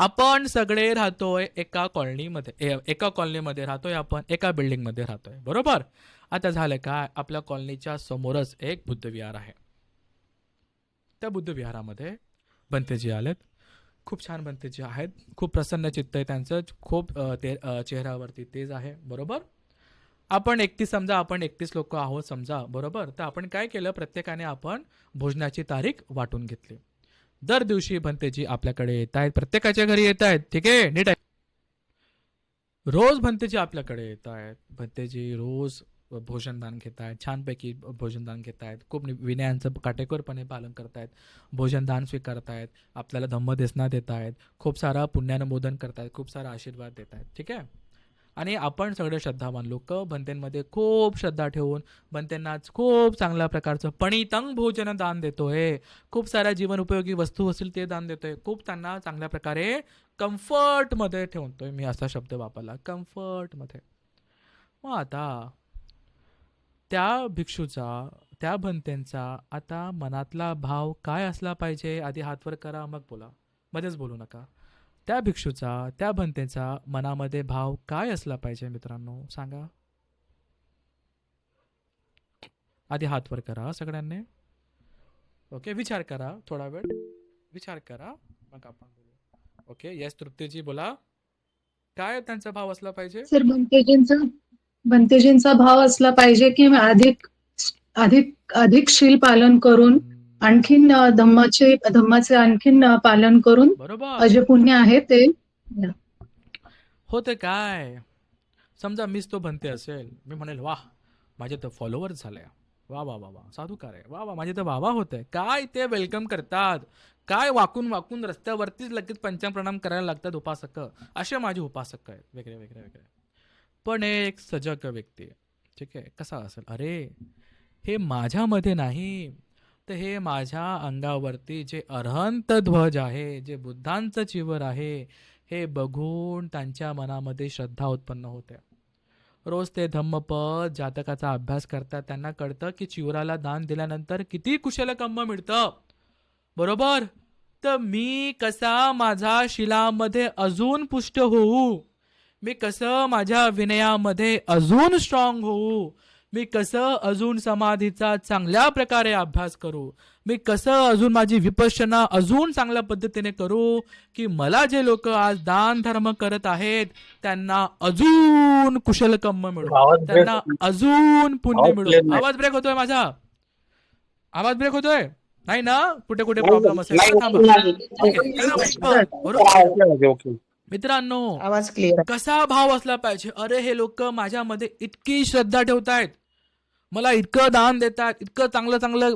आपण सगळे राहतोय एका कॉलनीमध्ये. ए- एका कॉलनीमध्ये राहतोय आपण एका बिल्डिंगमध्ये राहतोय. बरोबर? आता झालं काय? आपल्या कॉलनीच्या समोरच एक बुद्धविहार आहे. त्या बुद्धविहारामध्ये बंतेजी आलेत. खूप छान बनतेजी आहेत. खूप प्रसन्न चित्त आहे त्यांचं. खूप ते चेहऱ्यावरती तेज आहे. बरोबर? आपण एकतीस समजा आपण एकतीस लोक आहोत समजा. बरोबर? तर आपण काय केलं? प्रत्येकाने आपण भोजनाची तारीख वाटून घेतली. दर दिवशी भंतेजी आपल्याकडे येत आहेत. प्रत्येकाच्या घरी येत आहेत. ठीक आहे? नीट आहे. रोज भंतेजी आपल्याकडे येत आहेत. भंतेजी रोज भोजनदान घेत आहेत. छानपैकी भोजनदान घेत आहेत. खूप नि- विनयांचं काटेकोरपणे पालन करत आहेत. भोजनदान स्वीकारत आहेत. आपल्याला धम्मदेसना देत आहेत. खूप सारा पुण्यानुमोदन करत आहेत. खूप सारा आशीर्वाद देत आहेत. ठीक आहे? आणि आपण सगळे श्रद्धावान लोक भंतेंमध्ये खूप श्रद्धा ठेवून भंतेंनाच खूप चांगल्या प्रकारचं पणितंग भोजन दान देतोय. खूप साऱ्या जीवन उपयोगी वस्तू असतील ते दान देतोय. खूप त्यांना चांगल्या प्रकारे कम्फर्टमध्ये ठेवतोय मी असा शब्द वापरला. कम्फर्टमध्ये. मग आता त्या भिक्षूचा त्या भंतेंचा आता मनातला भाव काय असला पाहिजे? आधी हातवर करा मग बोला. मध्येच बोलू नका. त्या भिक्षूचा त्या भंतेचा मनामध्ये भाव काय असला पाहिजे मित्रांनो? सांगा. आधी हातवर करा सगळ्यांनी. ओके विचार करा थोडा वेळ. विचार करा. मग आपण बोलू. ओके यस तृप्तीजी बोला. काय त्यांचा भाव असला पाहिजे? सर बनतेजींचा बनतेजींचा भाव असला पाहिजे की अधिक अधिक अधिक शील पालन करून आणखीन धम्माचे धम्माचे आणखीन पालन करून बरोबर. जे पुण्य आहे ते. होते काय? समजा मीच तो बनते असेल मी म्हणेल वाह माझे तर फॉलोअर झाले. वा वा वा वा साधुकार आहे. वा वा माझे तर वावा होत आहे. काय ते वेलकम करतात? काय वाकून वाकून रस्त्यावरतीच लगेच पंचप्रणाम करायला लागतात उपासक? असे माझे उपासक आहेत. वेगळे वेगळे वेगळे. पण एक सजग व्यक्ती. ठीक आहे कसा असेल? अरे हे माझ्यामध्ये नाही तर हे माझ्या अंगावरती जे अरहंत ध्वज आहे जे बुद्धांचं चिवर आहे हे बघून त्यांच्या मनामध्ये श्रद्धा उत्पन्न होते. रोज ते धम्मपद जातकाचा अभ्यास करतात. त्यांना कळतं की चिवराला दान दिल्यानंतर किती कुशल कम्म मिळतं. बरोबर? तर मी कसा माझा शिलामध्ये अजून पुष्ट होऊ? मी कसं माझ्या विनयामध्ये अजून स्ट्रॉंग होऊ? मी कसं अजून समाधीचा चांगल्या प्रकारे अभ्यास करू? मी कसं अजून माझी विपश्यना अजून चांगल्या पद्धतीने करू की मला जे लोक आज दान धर्म करत आहेत त्यांना अजून कुशल कर्म मिळू. त्यांना. अजून पुण्य मिळू. आवाज ब्रेक होतोय माझा? आवाज ब्रेक होतोय? नाही ना? कुठे कुठे प्रॉब्लेम असेल. बरोबर. मित्रांनो आवाज क्लिअर कसा भाव असला पाहिजे? अरे हे लोक माझ्यामध्ये इतकी श्रद्धा ठेवतायत. मला इतकं दान देत आहेत इतकं चांगलं चांगलं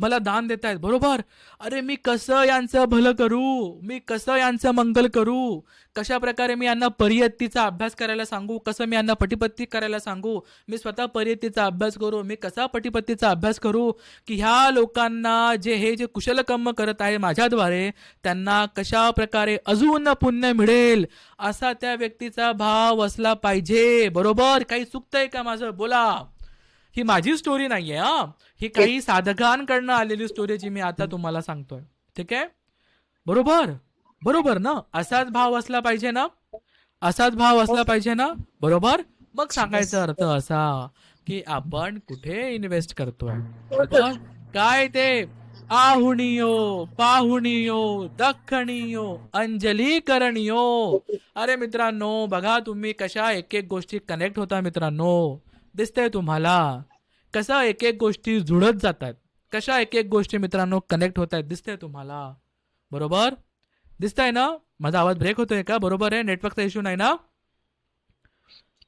मला दान देत आहेत बरोबर? अरे मी कसं यांचं भलं करू? मी कसं यांचं मंगल करू? कशा प्रकारे मी यांना परियत्तीचा अभ्यास करायला सांगू? कसं मी यांना पटीपत्ती करायला सांगू? मी स्वतः परियत्तीचा अभ्यास करू? मी कसा पटीपत्तीचा अभ्यास करू? की ह्या लोकांना जे हे जे कुशलकर्म करत आहे माझ्याद्वारे त्यांना कशा प्रकारे अजून पुण्य मिळेल? असा त्या व्यक्तीचा भाव असला पाहिजे बरोबर? काही चुकतंय का माझं? बोला. ही माझी स्टोरी नाहीये हा. ही काही साधकांकडनं आलेली स्टोरी जी मी आता तुम्हाला सांगतोय. ठीक आहे? बरोबर? बरोबर ना? असाच भाव असला पाहिजे ना? असाच भाव असला पाहिजे ना? बरोबर? मग सांगायचा अर्थ असा की आपण कुठे इन्व्हेस्ट करतोय? काय ते? आहुणियो पाहुणियो दख्खणियो अंजली करणियो अरे मित्रांनो बघा तुम्ही कशा एक एक गोष्टी कनेक्ट होता मित्रांनो. दिसतंय तुम्हाला? कसं एक एक गोष्टी जुळत जातात? कशा एक एक गोष्टी मित्रांनो कनेक्ट होत आहेत दिसतंय तुम्हाला? बरोबर? दिसतंय ना? माझा आवाज ब्रेक होतोय का? बरोबर आहे? नेटवर्कचा इश्यू नाही ना?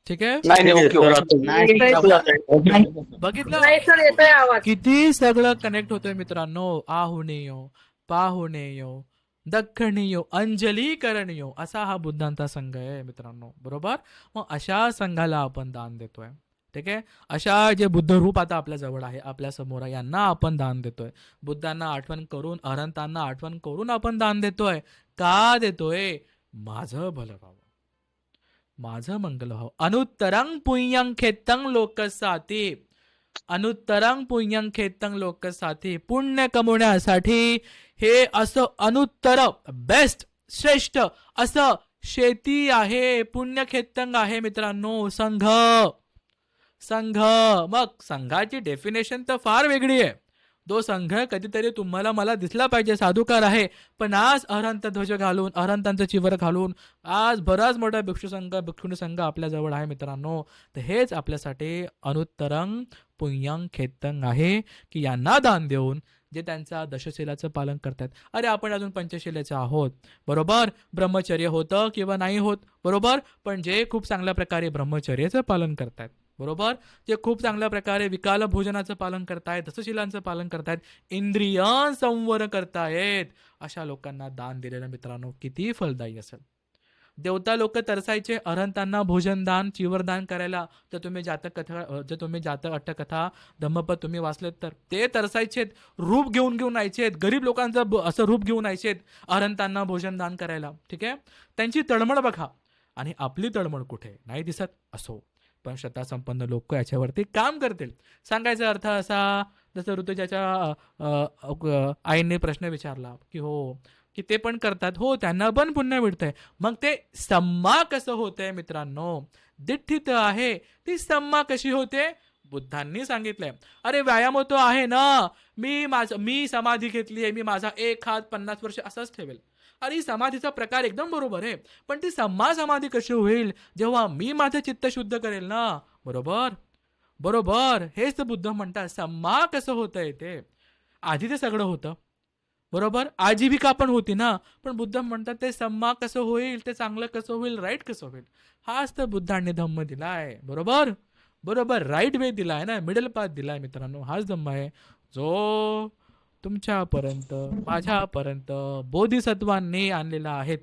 ठीक आहे? नाही नाही ओके ओके. नाही, ओके. बघितलं? किती सगळं कनेक्ट होतंय मित्रांनो. आहुणेयो पाहुणेयो दख्खणीयो अंजली करणीयो असा हा बुद्धांचा संघ आहे मित्रांनो. बरोबर? मग अशा संघाला आपण दान देतोय. ठीक आहे? अशा जे बुद्ध रूप आता आपल्याजवळ आहे आपल्यासमोर आहे यांना आपण दान देतोय. बुद्धांना आठवण करून अरंतांना आठवण करून आपण दान देतोय. का देतोय? माझं भलं व्हावं. माझं मंगल व्हावं. अनुत्तरंग खेतंग खेत्तं लोकसाती अनुत्तरंग पुण्यं खेत्तं लोकसाती पुण्य कमवण्यासाठी हे असं अनुत्तर बेस्ट श्रेष्ठ असं शेती आहे पुण्यखेतंग आहे मित्रांनो संघ. संघ. मग संघाची डेफिनेशन तर फार वेगळी आहे. तो संघ कधीतरी तुम्हाला मला दिसला पाहिजे साधुकार आहे. पण आज अहंत ध्वज घालून अहंतांचं चिवर घालून आज बराच मोठा भिक्षू संघ भिक्षुणी संघ आपल्याजवळ आहे मित्रांनो. तर हेच आपल्यासाठी अनुत्तरंग पुण्यंग खेतंग आहे की यांना दान देऊन जे त्यांचा दशशिलाचं पालन करतात. अरे आपण अजून पंचशिलेचं आहोत. बरोबर? ब्रह्मचर्य होतं किंवा नाही होत. बरोबर? पण जे खूप चांगल्या प्रकारे ब्रह्मचर्याचं पालन करतात. बरोबर? जे खूप चांगल्या प्रकारे विकाल भोजनाचं पालन करतायत दसशिलांचं पालन करतायत इंद्रिय संवर करतायत अशा लोकांना दान दिलेलं मित्रांनो किती फलदायी असेल. देवता लोक तरसायचे अरहंतांना भोजनदान चिवरदान करायला. तर तुम्ही जातक कथा जर तुम्ही जातक अट्टकथा धम्मपद तुम्ही वाचलेत तर ते तरसायचेत रूप घेऊन घेऊन यायचेत गरीब लोकांचं ब- असं रूप घेऊन यायचेत अरहंतांना भोजनदान करायला. ठीक आहे? त्यांची तळमळ बघा. आणि आपली तळमळ कुठे? नाही दिसत? असो. पण श्रद्धा लोक याच्यावरती काम करतील. सांगायचा अर्थ असा जसं ऋतुजाच्या आईने प्रश्न विचारला की हो की ते पण करतात. हो त्यांना पण पुण्य मिळतंय. मग ते सम्मा कसं होतंय मित्रांनो? दिठ्ठित आहे. ती सम्मा कशी होते? बुद्धांनी सांगितलंय. अरे व्यायाम होतो आहे ना. मी माझ मी समाधी घेतली आहे मी माझा एक हात पन्नास वर्ष असाच ठेवेल. अरे समाधीचा प्रकार एकदम बरोबर आहे. पण ती सम्मा समाधी कशी होईल? जेव्हा मी माझं चित्त शुद्ध करेल ना? बरोबर? बरोबर. हेच बुद्ध म्हणतात सम्मा कसं होतंय ते? आधी ते सगळं होतं. बरोबर? आजीविका पण होती ना? पण बुद्ध म्हणतात ते सम्मा कसं होईल? ते चांगलं कसं होईल? राईट कसं होईल? हाच तर बुद्धांनी धम्म दिलाय. बरोबर? बरोबर? राईट वे दिला आहे ना? मिडल पाथ आहे मित्रांनो. हाच धम्म आहे. जो तुमच्यापर्यंत माझ्यापर्यंत बोधिसत्वांनी आणलेला आहेत.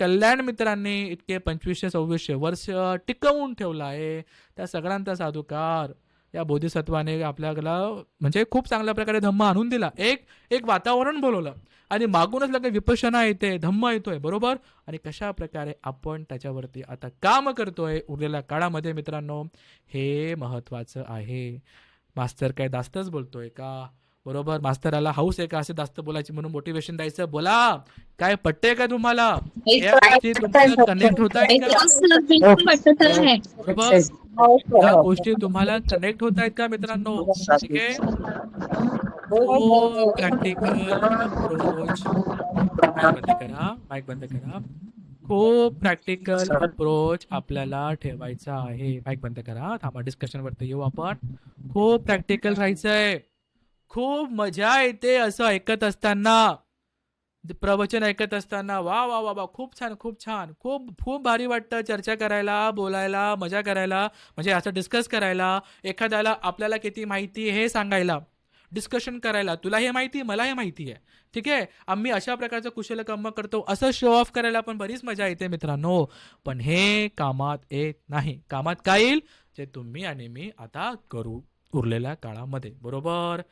कल्याण मित्रांनी इतके पंचवीसशे सव्वीसशे वर्ष टिकवून ठेवला आहे. त्या सगळ्यांचा साधुकार या बोधिसत्वाने आपल्याला म्हणजे खूप चांगल्या प्रकारे धम्म आणून दिला. एक एक वातावरण बोलवलं. आणि मागूनच लगे विपशना येते धम्म येतोय बरोबर? आणि कशा प्रकारे आपण त्याच्यावरती आता काम करतोय उरलेल्या काळामध्ये मित्रांनो हे महत्वाचं आहे. मास्तर काय जास्तच बोलतोय का? बरोबर? मास्तराला हाऊस आहे का? असे जास्त बोलायची म्हणून मोटिवेशन द्यायचं. बोला. काय पटतंय का तुम्हाला? या गोष्टी तुम्हाला कनेक्ट होत आहेत बरोबर? या गोष्टी तुम्हाला कनेक्ट होत आहेत का मित्रांनो? ठीक आहे? हो प्रॅक्टिकल अप्रोच माईक बंद करा माईक बंद करा. खूप प्रॅक्टिकल अप्रोच आपल्याला ठेवायचा आहे. माईक बंद करा. थांबा डिस्कशन वरती येऊ आपण. खूप प्रॅक्टिकल राहायचंय. खूप मजा येते असं ऐकत असताना. प्रवचन ऐकत असताना. वा वा वा वा खूप छान खूप छान. खूप खूप भारी वाटतं चर्चा करायला बोलायला मजा करायला म्हणजे असं डिस्कस करायला एखाद्याला आपल्याला किती माहिती हे सांगायला डिस्कशन करायला. तुला हे माहिती मला हे माहिती आहे. ठीक आहे? आम्ही अशा प्रकारचं कुशल कर्म करतो. असं शो ऑफ करायला पण बरीच मजा येते मित्रांनो. पण हे कामात येत नाही. कामात काय येईल? जे तुम्ही आणि मी आता करू उरलेल्या काळामध्ये. बरोबर?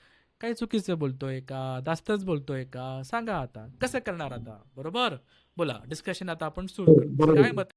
काही चुकीचं बोलतोय का? जास्तच बोलतोय का? सांगा आता. कसं करणार आता? बरोबर? बोला डिस्कशन आता आपण सुरू करू. बरोबर. काय मत